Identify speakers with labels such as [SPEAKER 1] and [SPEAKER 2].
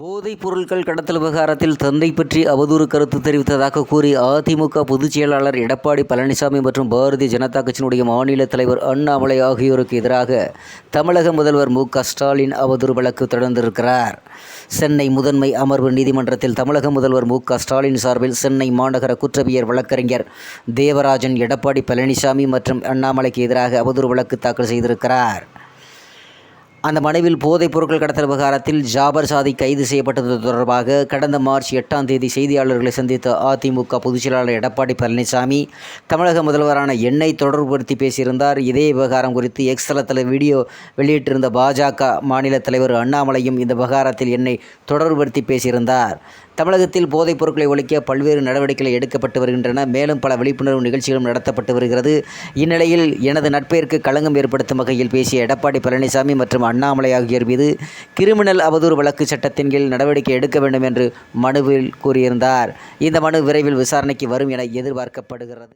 [SPEAKER 1] போதைப் பொருட்கள் கடத்தல் விவகாரத்தில் தந்தை பற்றி அவதூறு கருத்து தெரிவித்ததாக கூறி அதிமுக பொதுச் செயலாளர் எடப்பாடி பழனிசாமி மற்றும் பாரதிய ஜனதா கட்சியினுடைய மாநில தலைவர் அண்ணாமலை ஆகியோருக்கு எதிராக தமிழக முதல்வர் மு க ஸ்டாலின் அவதூறு வழக்கு தொடர்ந்திருக்கிறார். சென்னை முதன்மை அமர்வு நீதிமன்றத்தில் தமிழக முதல்வர் மு க ஸ்டாலின் சார்பில் சென்னை மாநகர குற்றவியல் வழக்கறிஞர் தேவராஜன் எடப்பாடி பழனிசாமி மற்றும் அண்ணாமலைக்கு எதிராக அவதூறு வழக்கு தாக்கல் செய்திருக்கிறார். அந்த மனுவில் போதைப் பொருட்கள் கடத்தல் விவகாரத்தில் ஜாபர் சாதி கைது செய்யப்பட்டது தொடர்பாக கடந்த மார்ச் எட்டாம் தேதி செய்தியாளர்களை சந்தித்த அதிமுக பொதுச் செயலாளர் எடப்பாடி பழனிசாமி தமிழக முதல்வரான என்னை தொடர்புபடுத்தி பேசியிருந்தார். இதே விவகாரம் குறித்து எக்ஸ் தளத்தில் வீடியோ வெளியிட்டிருந்த பாஜக மாநில தலைவர் அண்ணாமலையும் இந்த விவகாரத்தில் என்னை தொடர்புபடுத்தி பேசியிருந்தார். தமிழகத்தில் போதைப் பொருட்களை ஒழிக்க பல்வேறு நடவடிக்கைகள் எடுக்கப்பட்டு வருகின்றன. மேலும் பல விழிப்புணர்வு நிகழ்ச்சிகளும் நடத்தப்பட்டு வருகிறது. இந்நிலையில் எனது நட்பெயருக்கு களங்கம் ஏற்படுத்தும் வகையில் பேசிய எடப்பாடி பழனிசாமி மற்றும் அண்ணாமலை ஆகியோர் மீது கிரிமினல் அவதூறு வழக்கு சட்டத்தின் கீழ் நடவடிக்கை எடுக்க வேண்டும் என்று மனுவில் கூறியிருந்தார். இந்த மனு விரைவில் விசாரணைக்கு வரும் என எதிர்பார்க்கப்படுகிறது.